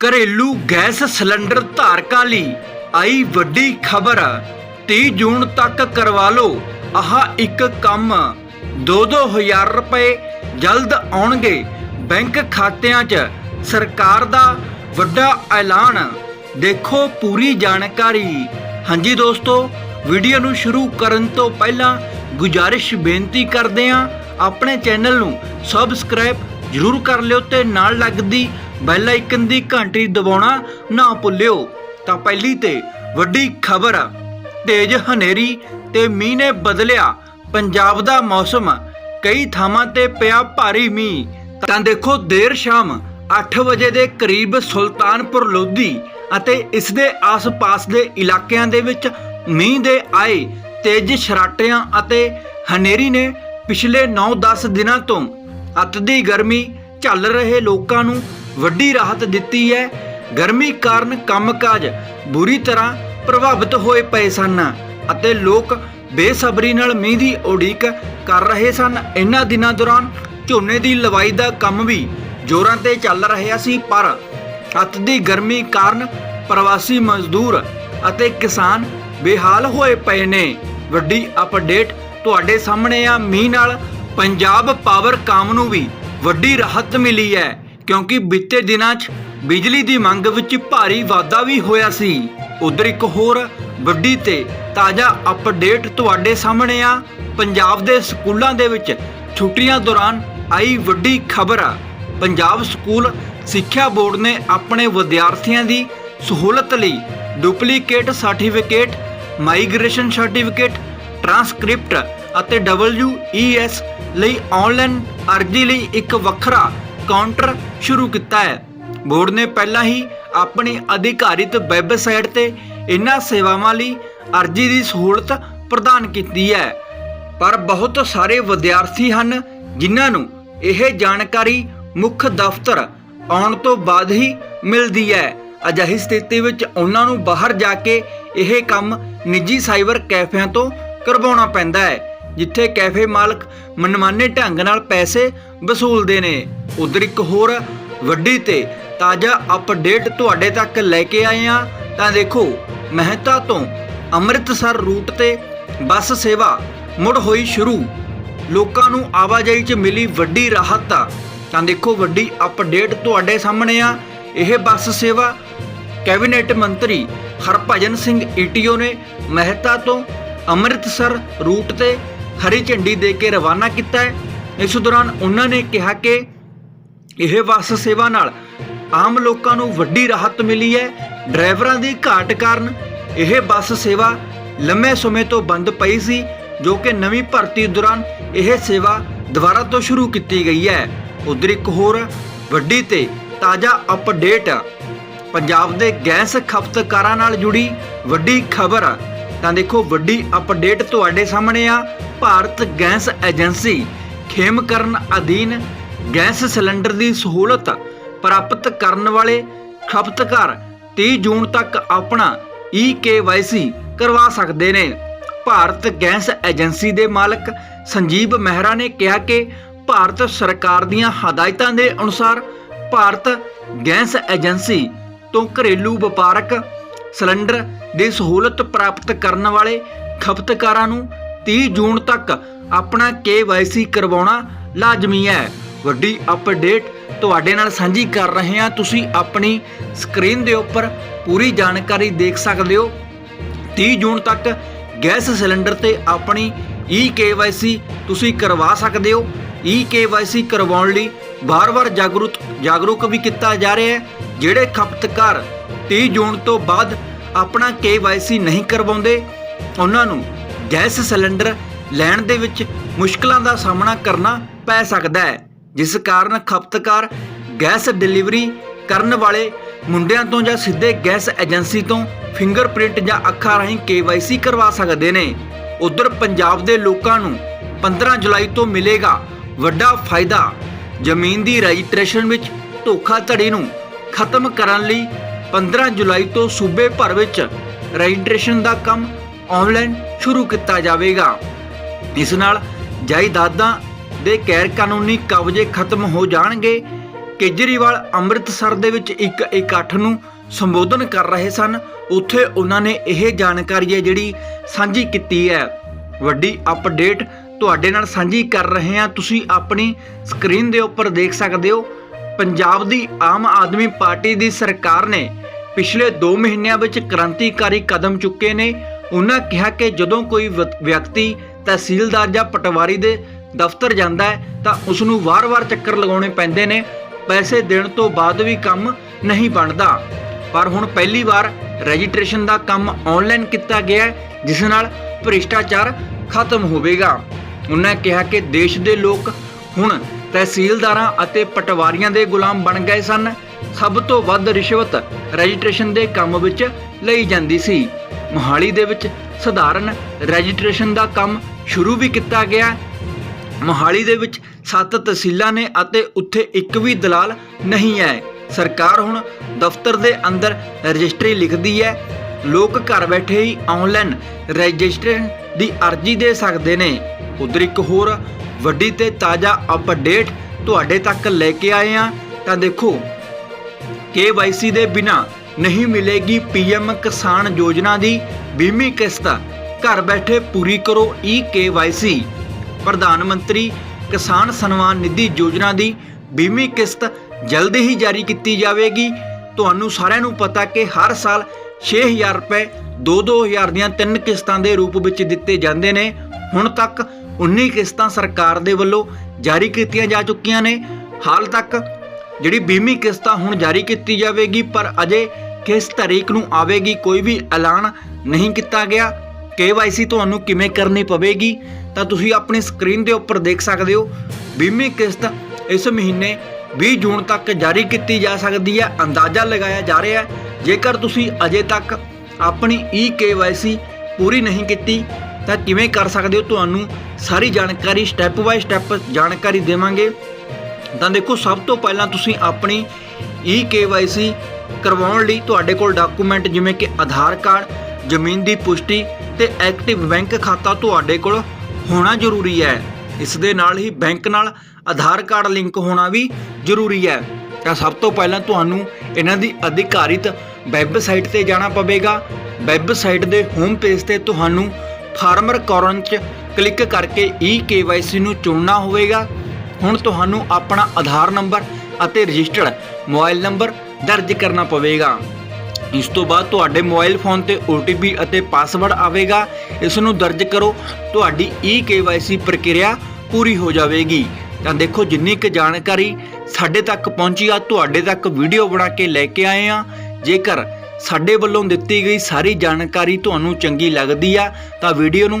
ਘਰੇਲੂ gas cylinder ਧਾਰਕਾਂ ਲਈ ਆਈ ਵੱਡੀ ਖਬਰ। 30 ਜੂਨ ਤੱਕ ਕਰਵਾ ਲਓ। ਆਹ ਇੱਕ ਕੰਮ। 2-2000 ਰੁਪਏ ਜਲਦ ਆਉਣਗੇ। ਬੈਂਕ ਖਾਤਿਆਂ 'ਚ ਸਰਕਾਰ ਦਾ ਵੱਡਾ ਐਲਾਨ। ਦੇਖੋ ਪੂਰੀ ਜਾਣਕਾਰੀ। ਹਾਂਜੀ ਦੋਸਤੋ, ਵੀਡੀਓ ਨੂੰ ਸ਼ੁਰੂ ਕਰਨ ਤੋਂ ਪਹਿਲਾਂ ਗੁਜਾਰਿਸ਼ ਬੇਨਤੀ ਕਰਦੇ ਹਾਂ, ਆਪਣੇ ਚੈਨਲ ਨੂੰ ਸਬਸਕ੍ਰਾਈਬ ਜਰੂਰ ਕਰ ਲਿਓ ਤੇ ਨਾਲ ਲੱਗਦੀ ਬੈਲ ਆਈਕਨ ਦੀ ਘੰਟੀ ਦਬਾਉਣਾ ਨਾ ਭੁੱਲਿਓ। ਤਾਂ ਪਹਿਲੀ ਤੇ ਵੱਡੀ ਖਬਰ, ਤੇਜ਼ ਹਨੇਰੀ ਤੇ ਮੀਂਹ ਨੇ ਬਦਲਿਆ ਪੰਜਾਬ ਦਾ ਮੌਸਮ। ਕਈ ਥਾਵਾਂ ਤੇ ਪਿਆ ਭਾਰੀ ਮੀਂਹ। ਤਾਂ ਦੇਖੋ ਦੇਰ ਸ਼ਾਮ 8 ਵਜੇ ਦੇ ਕਰੀਬ ਸੁਲਤਾਨਪੁਰ ਲੋਧੀ ਅਤੇ ਇਸ ਦੇ ਆਸ-ਪਾਸ ਦੇ ਇਲਾਕਿਆਂ ਦੇ ਵਿੱਚ ਮੀਂਹ ਦੇ ਆਏ ਤੇਜ਼ ਸ਼ਰਾਟਿਆਂ ਅਤੇ ਹਨੇਰੀ ਨੇ ਪਿਛਲੇ 9-10 ਦਿਨਾਂ ਤੋਂ ਅੱਤ ਦੀ ਗਰਮੀ ਝੱਲ ਰਹੇ ਲੋਕਾਂ ਨੂੰ ਵੱਡੀ ਰਾਹਤ ਦਿੱਤੀ ਹੈ। ਗਰਮੀ ਕਾਰਨ ਕੰਮਕਾਜ ਬੁਰੀ ਤਰ੍ਹਾਂ ਪ੍ਰਭਾਵਿਤ ਹੋਏ ਪਏ ਸਨ ਅਤੇ ਲੋਕ ਬੇਸਬਰੀ ਨਾਲ ਮੀਂਹ ਦੀ ਉਡੀਕ ਕਰ ਰਹੇ ਸਨ। ਇਹਨਾਂ ਦਿਨਾਂ ਦੌਰਾਨ ਝੋਨੇ ਦੀ ਲਵਾਈ ਦਾ ਕੰਮ ਵੀ ਜ਼ੋਰਾਂ ਤੇ ਚੱਲ ਰਿਹਾ ਸੀ, ਪਰ ਹੱਥ ਦੀ ਗਰਮੀ ਕਾਰਨ ਪ੍ਰਵਾਸੀ ਮਜ਼ਦੂਰ ਅਤੇ ਕਿਸਾਨ ਬੇਹਾਲ ਹੋਏ ਪਏ ਨੇ। ਵੱਡੀ ਅਪਡੇਟ ਤੁਹਾਡੇ ਸਾਹਮਣੇ ਆ। ਮੀਂਹ ਨਾਲ ਪੰਜਾਬ ਪਾਵਰ ਕਾਮ ਨੂੰ ਵੀ ਵੱਡੀ ਰਾਹਤ ਮਿਲੀ ਹੈ। ਕਿਉਂਕਿ ਬੀਤੇ ਦਿਨਾਂ 'ਚ ਬਿਜਲੀ ਦੀ ਮੰਗ ਵਿੱਚ ਭਾਰੀ ਵਾਧਾ ਵੀ ਹੋਇਆ ਸੀ। ਉਧਰ ਇੱਕ ਹੋਰ ਵੱਡੀ ਤੇ ਤਾਜ਼ਾ ਅਪਡੇਟ ਤੁਹਾਡੇ ਸਾਹਮਣੇ ਆ। ਪੰਜਾਬ ਦੇ ਸਕੂਲਾਂ ਦੇ ਵਿੱਚ ਛੁੱਟੀਆਂ ਦੌਰਾਨ ਆਈ ਵੱਡੀ ਖਬਰ ਆ। ਪੰਜਾਬ ਸਕੂਲ ਸਿੱਖਿਆ ਬੋਰਡ ਨੇ ਆਪਣੇ ਵਿਦਿਆਰਥੀਆਂ ਦੀ ਸਹੂਲਤ ਲਈ duplicate certificate migration certificate transcript ਅਤੇ WES ਲਈ ਆਨਲਾਈਨ ਅਰਜ਼ੀ ਲਈ ਇੱਕ ਵੱਖਰਾ ਕਾਊਂਟਰ ਸ਼ੁਰੂ ਕੀਤਾ ਹੈ। ਬੋਰਡ ਨੇ ਪਹਿਲਾਂ ਹੀ ਆਪਣੀ ਅਧਿਕਾਰਿਤ ਵੈਬਸਾਈਟ ਤੇ ਇਹਨਾਂ ਸੇਵਾਵਾਂ ਲਈ ਅਰਜ਼ੀ ਦੀ ਸਹੂਲਤ ਪ੍ਰਦਾਨ ਕੀਤੀ ਹੈ। ਪਰ ਬਹੁਤ ਸਾਰੇ ਵਿਦਿਆਰਥੀ ਹਨ ਜਿਨ੍ਹਾਂ ਨੂੰ ਇਹ ਜਾਣਕਾਰੀ ਮੁੱਖ ਦਫ਼ਤਰ ਆਉਣ ਤੋਂ ਬਾਅਦ ਹੀ ਮਿਲਦੀ ਹੈ। ਅਜਿਹੀ ਸਥਿਤੀ ਵਿੱਚ ਉਹਨਾਂ ਨੂੰ ਬਾਹਰ ਜਾ ਕੇ ਇਹ ਕੰਮ ਨਿੱਜੀ ਸਾਈਬਰ ਕੈਫਿਆਂ ਤੋਂ ਕਰਵਾਉਣਾ ਪੈਂਦਾ ਹੈ। ਜਿੱਥੇ ਕੈਫੇ ਮਾਲਕ ਮਨਮਾਨੇ ਢੰਗ ਨਾਲ ਪੈਸੇ ਵਸੂਲਦੇ ਨੇ। ਉਧਰ ਇੱਕ ਹੋਰ ਵੱਡੀ ਤੇ ਤਾਜ਼ਾ ਅਪਡੇਟ ਤੁਹਾਡੇ ਤੱਕ ਲੈ ਕੇ ਆਏ ਆ ਤਾਂ ਦੇਖੋ, ਮਹਿਤਾ ਤੋਂ ਅੰਮ੍ਰਿਤਸਰ ਰੂਟ ਤੇ ਬੱਸ ਸੇਵਾ ਮੁੜ ਹੋਈ ਸ਼ੁਰੂ। ਲੋਕਾਂ ਨੂੰ ਆਵਾਜਾਈ 'ਚ ਮਿਲੀ ਵੱਡੀ ਰਾਹਤ। ਆ ਤਾਂ ਦੇਖੋ, ਵੱਡੀ ਅਪਡੇਟ ਤੁਹਾਡੇ ਸਾਹਮਣੇ ਆ। ਇਹ ਬੱਸ ਸੇਵਾ ਕੈਬਨਿਟ ਮੰਤਰੀ ਹਰਭਜਨ ਸਿੰਘ ਈਟੀਓ ਨੇ ਮਹਿਤਾ ਤੋਂ ਅੰਮ੍ਰਿਤਸਰ ਰੂਟ ਤੇ ਹਰੀ ਝੰਡੀ ਦੇ ਕੇ ਰਵਾਨਾ ਕੀਤਾ ਹੈ। ਇਸ ਦੌਰਾਨ ਉਹਨਾਂ ਨੇ ਕਿਹਾ ਕਿ ਇਹ ਬੱਸ ਸੇਵਾ ਨਾਲ ਆਮ ਲੋਕਾਂ ਨੂੰ ਵੱਡੀ ਰਾਹਤ ਮਿਲੀ ਹੈ। ਡਰਾਈਵਰਾਂ ਦੀ ਘਾਟ ਕਾਰਨ ਇਹ ਬੱਸ ਸੇਵਾ ਲੰਮੇ ਸਮੇਂ ਤੋਂ ਬੰਦ ਪਈ ਸੀ, ਜੋ ਕਿ ਨਵੀਂ ਭਰਤੀ ਦੌਰਾਨ ਇਹ ਸੇਵਾ ਦੁਬਾਰਾ ਤੋਂ ਸ਼ੁਰੂ ਕੀਤੀ ਗਈ ਹੈ। ਉਧਰ ਇੱਕ ਹੋਰ ਵੱਡੀ ਤੇ ਤਾਜ਼ਾ ਅਪਡੇਟ, ਪੰਜਾਬ ਦੇ ਗੈਸ ਖਪਤਕਾਰਾਂ ਨਾਲ ਜੁੜੀ ਵੱਡੀ ਖਬਰ। ਤਾਂ ਦੇਖੋ ਵੱਡੀ ਅਪਡੇਟ ਤੁਹਾਡੇ ਸਾਹਮਣੇ ਆ। ਭਾਰਤ ਗੈਸ ਏਜੰਸੀ ਖੇਮਕਰਨ ਅਧੀਨ ਗੈਸ ਸਿਲੰਡਰ ਦੀ ਸਹੂਲਤ ਪ੍ਰਾਪਤ ਕਰਨ ਵਾਲੇ ਖਪਤਕਾਰ 30 ਜੂਨ ਤੱਕ ਆਪਣਾ EKYC ਕਰਵਾ ਸਕਦੇ ਨੇ। ਭਾਰਤ ਗੈਸ ਏਜੰਸੀ ਦੇ ਮਾਲਕ ਸੰਜੀਵ ਮਹਿਰਾ ਨੇ ਕਿਹਾ ਕਿ ਭਾਰਤ ਸਰਕਾਰ ਦੀਆਂ ਹਦਾਇਤਾਂ ਦੇ ਅਨੁਸਾਰ ਭਾਰਤ ਗੈਸ ਏਜੰਸੀ ਤੋਂ ਘਰੇਲੂ ਵਪਾਰਕ ਸਿਲੰਡਰ ਦੀ ਸਹੂਲਤ ਪ੍ਰਾਪਤ ਕਰਨ ਵਾਲੇ ਖਪਤਕਾਰਾਂ ਨੂੰ 30 ਜੂਨ ਤੱਕ ਆਪਣਾ KYC ਕਰਵਾਉਣਾ ਲਾਜ਼ਮੀ ਹੈ। ਵੱਡੀ ਅਪਡੇਟ ਤੁਹਾਡੇ ਨਾਲ ਸਾਂਝੀ ਕਰ ਰਹੇ ਹਾਂ। ਤੁਸੀਂ ਆਪਣੀ ਸਕਰੀਨ ਦੇ ਉੱਪਰ ਪੂਰੀ ਜਾਣਕਾਰੀ ਦੇਖ ਸਕਦੇ ਹੋ। 30 ਜੂਨ ਤੱਕ ਗੈਸ ਸਿਲੰਡਰ ਤੇ ਆਪਣੀ EKYC ਤੁਸੀਂ ਕਰਵਾ ਸਕਦੇ ਹੋ। EKYC ਕਰਵਾਉਣ ਲਈ ਵਾਰ-ਵਾਰ ਜਾਗਰੂਕ ਜਾਗਰੂਕ ਵੀ ਕੀਤਾ ਜਾ ਰਿਹਾ ਹੈ। ਜਿਹੜੇ ਖਪਤਕਾਰ 30 ਜੂਨ ਤੋਂ ਬਾਅਦ ਆਪਣਾ KYC ਨਹੀਂ ਕਰਵਾਉਂਦੇ, ਉਹਨਾਂ ਨੂੰ ਗੈਸ ਸਿਲੰਡਰ ਲੈਣ ਦੇ ਵਿੱਚ ਮੁਸ਼ਕਲਾਂ ਦਾ ਸਾਹਮਣਾ ਕਰਨਾ ਪੈ ਸਕਦਾ ਹੈ, ਜਿਸ ਕਾਰਨ ਖਪਤਕਾਰ ਗੈਸ ਡਿਲੀਵਰੀ ਕਰਨ ਵਾਲੇ ਮੁੰਡਿਆਂ ਤੋਂ ਜਾਂ ਸਿੱਧੇ ਗੈਸ ਏਜੰਸੀ ਤੋਂ ਫਿੰਗਰਪ੍ਰਿੰਟ ਜਾਂ ਅੱਖਾਂ ਰਾਹੀਂ KYC ਕਰਵਾ ਸਕਦੇ ਨੇ। ਉਧਰ ਪੰਜਾਬ ਦੇ ਲੋਕਾਂ ਨੂੰ 15 ਜੁਲਾਈ ਤੋਂ ਮਿਲੇਗਾ ਵੱਡਾ ਫਾਇਦਾ। ਜ਼ਮੀਨ ਦੀ ਰਜਿਸਟ੍ਰੇਸ਼ਨ ਵਿੱਚ ਧੋਖਾਧੜੀ ਨੂੰ ਖਤਮ ਕਰਨ ਲਈ 15 ਜੁਲਾਈ ਤੋਂ ਸੂਬੇ ਭਰ ਵਿੱਚ ਰਜਿਸਟ੍ਰੇਸ਼ਨ ਦਾ ਕੰਮ ਆਨਲਾਈਨ ਸ਼ੁਰੂ ਕੀਤਾ ਜਾਵੇਗਾ। ਇਸ ਨਾਲ ਜਾਇਦਾਦਾਂ ਦੇ ਗੈਰ ਕਾਨੂੰਨੀ ਕਬਜ਼ੇ ਖਤਮ ਹੋ ਜਾਣਗੇ। ਕੇਜਰੀਵਾਲ ਅੰਮ੍ਰਿਤਸਰ ਦੇ ਵਿੱਚ ਇੱਕ ਇਕੱਠ ਨੂੰ ਸੰਬੋਧਨ ਕਰ ਰਹੇ ਸਨ। ਉੱਥੇ ਉਹਨਾਂ ਨੇ ਇਹ ਜਾਣਕਾਰੀ ਹੈ ਜਿਹੜੀ ਸਾਂਝੀ ਕੀਤੀ ਹੈ। ਵੱਡੀ ਅਪਡੇਟ ਤੁਹਾਡੇ ਨਾਲ ਸਾਂਝੀ ਕਰ ਰਹੇ ਹਾਂ। ਤੁਸੀਂ ਆਪਣੀ ਸਕਰੀਨ ਦੇ ਉੱਪਰ ਦੇਖ ਸਕਦੇ ਹੋ, ਪੰਜਾਬ ਦੀ ਆਮ ਆਦਮੀ ਪਾਰਟੀ ਦੀ ਸਰਕਾਰ ਨੇ ਪਿਛਲੇ 2 ਮਹੀਨਿਆਂ ਵਿੱਚ ਕ੍ਰਾਂਤੀਕਾਰੀ ਕਦਮ ਚੁੱਕੇ ਨੇ। ਉਹਨਾਂ ਕਿਹਾ ਕਿ ਜਦੋਂ ਕੋਈ ਵਿਅਕਤੀ ਤਹਿਸੀਲਦਾਰ ਜਾਂ ਪਟਵਾਰੀ ਦੇ ਦਫ਼ਤਰ ਜਾਂਦਾ ਹੈ, ਤਾਂ ਉਸ ਨੂੰ ਵਾਰ-ਵਾਰ ਚੱਕਰ ਲਗਾਉਣੇ ਪੈਂਦੇ ਨੇ, ਪੈਸੇ ਦੇਣ ਤੋਂ ਬਾਅਦ ਵੀ ਕੰਮ ਨਹੀਂ ਬਣਦਾ। ਪਰ ਹੁਣ ਪਹਿਲੀ ਵਾਰ ਰਜਿਸਟ੍ਰੇਸ਼ਨ ਦਾ ਕੰਮ ਆਨਲਾਈਨ ਕੀਤਾ ਗਿਆ ਹੈ, ਜਿਸ ਨਾਲ ਭ੍ਰਿਸ਼ਟਾਚਾਰ ਖਤਮ ਹੋਵੇਗਾ। ਉਹਨਾਂ ਕਿਹਾ ਕਿ ਦੇਸ਼ ਦੇ ਲੋਕ ਹੁਣ ਤਹਿਸੀਲਦਾਰਾਂ ਅਤੇ ਪਟਵਾਰੀਆਂ ਦੇ ਗੁਲਾਮ ਬਣ ਗਏ ਸਨ। ਸਭ ਤੋਂ ਵੱਧ ਰਿਸ਼ਵਤ ਰਜਿਸਟ੍ਰੇਸ਼ਨ ਦੇ ਕੰਮ ਵਿੱਚ ਲਈ ਜਾਂਦੀ ਸੀ। ਮੋਹਾਲੀ ਦੇ ਵਿੱਚ ਸਧਾਰਨ ਰਜਿਸਟ੍ਰੇਸ਼ਨ ਦਾ ਕੰਮ ਸ਼ੁਰੂ ਵੀ ਕੀਤਾ ਗਿਆ ਮੋਹਾਲੀ ਦੇ ਵਿੱਚ ਸੱਤ ਤਹਿਸੀਲਾਂ ਨੇ ਅਤੇ ਉੱਥੇ ਇੱਕ ਵੀ ਦਲਾਲ ਨਹੀਂ ਹੈ। ਸਰਕਾਰ ਹੁਣ ਦਫ਼ਤਰ ਦੇ ਅੰਦਰ ਰਜਿਸਟਰੀ ਲਿਖਦੀ ਹੈ। ਲੋਕ ਘਰ ਬੈਠੇ ਹੀ ਆਨਲਾਈਨ ਰਜਿਸਟ੍ਰੇਸ਼ਨ ਦੀ ਅਰਜ਼ੀ ਦੇ ਸਕਦੇ ਨੇ। ਉਧਰ ਇੱਕ ਹੋਰ ਵੱਡੀ ਤੇ ਤਾਜ਼ਾ ਅਪਡੇਟ ਤੁਹਾਡੇ ਤੱਕ ਲੈ ਕੇ ਆਏ ਆ ਤਾਂ ਦੇਖੋ KYC ਦੇ ਬਿਨਾ ਨਹੀਂ ਮਿਲੇਗੀ PM ਕਿਸਾਨ ਯੋਜਨਾ ਦੀ ਬੀਮੀ ਕਿਸ਼ਤ। ਘਰ ਬੈਠੇ ਪੂਰੀ ਕਰੋ ਈ eKYC ਪ੍ਰਧਾਨ ਮੰਤਰੀ ਕਿਸਾਨ ਸਨਮਾਨ ਨਿਧੀ ਯੋਜਨਾ ਦੀ ਬੀਮੀ ਕਿਸ਼ਤ ਜਲਦੀ ਹੀ ਜਾਰੀ ਕੀਤੀ ਜਾਵੇਗੀ। ਤੁਹਾਨੂੰ ਸਾਰਿਆਂ ਨੂੰ ਪਤਾ ਕਿ ਹਰ ਸਾਲ 6000 ਰੁਪਏ 2-2000 ਦੀਆਂ ਤਿੰਨ ਕਿਸ਼ਤਾਂ ਦੇ ਰੂਪ ਵਿੱਚ ਦਿੱਤੇ ਜਾਂਦੇ ਨੇ। ਹੁਣ ਤੱਕ 19 ਕਿਸ਼ਤਾਂ ਸਰਕਾਰ ਦੇ ਵੱਲੋਂ ਜਾਰੀ ਕੀਤੀਆਂ ਜਾ ਚੁੱਕੀਆਂ ਨੇ। ਹਾਲ ਤੱਕ ਜਿਹੜੀ ਬੀਮੀ ਕਿਸ਼ਤਾਂ ਹੁਣ ਜਾਰੀ ਕੀਤੀ ਜਾਵੇਗੀ, ਪਰ ਅਜੇ ਕਿਸ ਤਾਰੀਖ ਨੂੰ ਆਵੇਗੀ ਕੋਈ ਵੀ ਐਲਾਨ ਨਹੀਂ ਕੀਤਾ ਗਿਆ? KYC ਤੁਹਾਨੂੰ ਕਿਵੇਂ ਕਰਨੀ ਪਵੇਗੀ? ਤਾਂ ਤੁਸੀਂ ਆਪਣੀ ਸਕਰੀਨ ਦੇ ਉੱਪਰ ਦੇਖ ਸਕਦੇ ਹੋ, ਬੀਮੀ ਕਿਸ਼ਤ ਇਸ ਮਹੀਨੇ 20 ਜੂਨ ਤੱਕ ਜਾਰੀ ਕੀਤੀ ਜਾ ਸਕਦੀ ਹੈ, ਅੰਦਾਜ਼ਾ ਲਗਾਇਆ ਜਾ ਰਿਹਾ ਹੈ। ਜੇਕਰ ਤੁਸੀਂ ਅਜੇ ਤੱਕ ਆਪਣੀ ਈ eKYC ਪੂਰੀ ਨਹੀਂ ਕੀਤੀ, ਤਾਂ ਕਿਵੇਂ ਕਰ ਸਕਦੇ ਹੋ? ਤੁਹਾਨੂੰ ਸਾਰੀ ਜਾਣਕਾਰੀ ਸਟੈਪ ਬਾਈ ਸਟੈਪ ਜਾਣਕਾਰੀ ਦੇਵਾਂਗੇ। ਤਾਂ ਦੇਖੋ, ਸਭ ਤੋਂ ਪਹਿਲਾਂ ਤੁਸੀਂ ਆਪਣੀ ਈ eKYC ਕਰਵਾਉਣ ਲਈ ਤੁਹਾਡੇ ਕੋਲ ਡਾਕੂਮੈਂਟ ਜਿਵੇਂ ਕਿ ਆਧਾਰ ਕਾਰਡ, ਜ਼ਮੀਨ ਦੀ ਪੁਸ਼ਟੀ ਤੇ ਐਕਟਿਵ ਬੈਂਕ ਖਾਤਾ ਤੁਹਾਡੇ ਕੋਲ ਹੋਣਾ ਜ਼ਰੂਰੀ ਹੈ। ਇਸ ਦੇ ਨਾਲ ਹੀ ਬੈਂਕ ਨਾਲ ਆਧਾਰ ਕਾਰਡ ਲਿੰਕ ਹੋਣਾ ਵੀ ਜ਼ਰੂਰੀ ਹੈ। ਤਾਂ ਸਭ ਤੋਂ ਪਹਿਲਾਂ ਤੁਹਾਨੂੰ ਇਹਨਾਂ ਦੀ ਅਧਿਕਾਰਿਤ ਵੈਬਸਾਈਟ ਤੇ ਜਾਣਾ ਪਵੇਗਾ। ਵੈਬਸਾਈਟ ਦੇ ਹੋਮ ਪੇਜ ਤੇ ਤੁਹਾਨੂੰ ਫਾਰਮਰ ਕੋਰਨ 'ਚ ਕਲਿੱਕ ਕਰਕੇ eKYC ਨੂੰ ਚੁਣਨਾ ਹੋਵੇਗਾ। ਹੁਣ ਤੁਹਾਨੂੰ ਆਪਣਾ ਆਧਾਰ ਨੰਬਰ ਅਤੇ ਰਜਿਸਟਰਡ ਮੋਬਾਈਲ ਨੰਬਰ ਦਰਜ ਕਰਨਾ ਪਵੇਗਾ। ਇਸ ਤੋਂ ਬਾਅਦ ਤੁਹਾਡੇ ਮੋਬਾਈਲ ਫੋਨ ਤੇ OTP ਅਤੇ ਪਾਸਵਰਡ ਆਵੇਗਾ। ਇਸ ਨੂੰ ਦਰਜ ਕਰੋ। ਤੁਹਾਡੀ eKYC ਪ੍ਰਕਿਰਿਆ ਪੂਰੀ ਹੋ ਜਾਵੇਗੀ। ਤਾਂ ਦੇਖੋ, ਜਿੰਨੀ ਕੁ ਜਾਣਕਾਰੀ ਸਾਡੇ ਤੱਕ ਪਹੁੰਚੀ ਆ, ਤੁਹਾਡੇ ਤੱਕ ਵੀਡੀਓ ਬਣਾ ਕੇ ਲੈ ਕੇ ਆਏ ਆ। ਜੇਕਰ ਸਾਡੇ ਵੱਲੋਂ ਦਿੱਤੀ ਗਈ ਸਾਰੀ ਜਾਣਕਾਰੀ ਤੁਹਾਨੂੰ ਚੰਗੀ ਲੱਗਦੀ ਆ, ਤਾਂ ਵੀਡੀਓ ਨੂੰ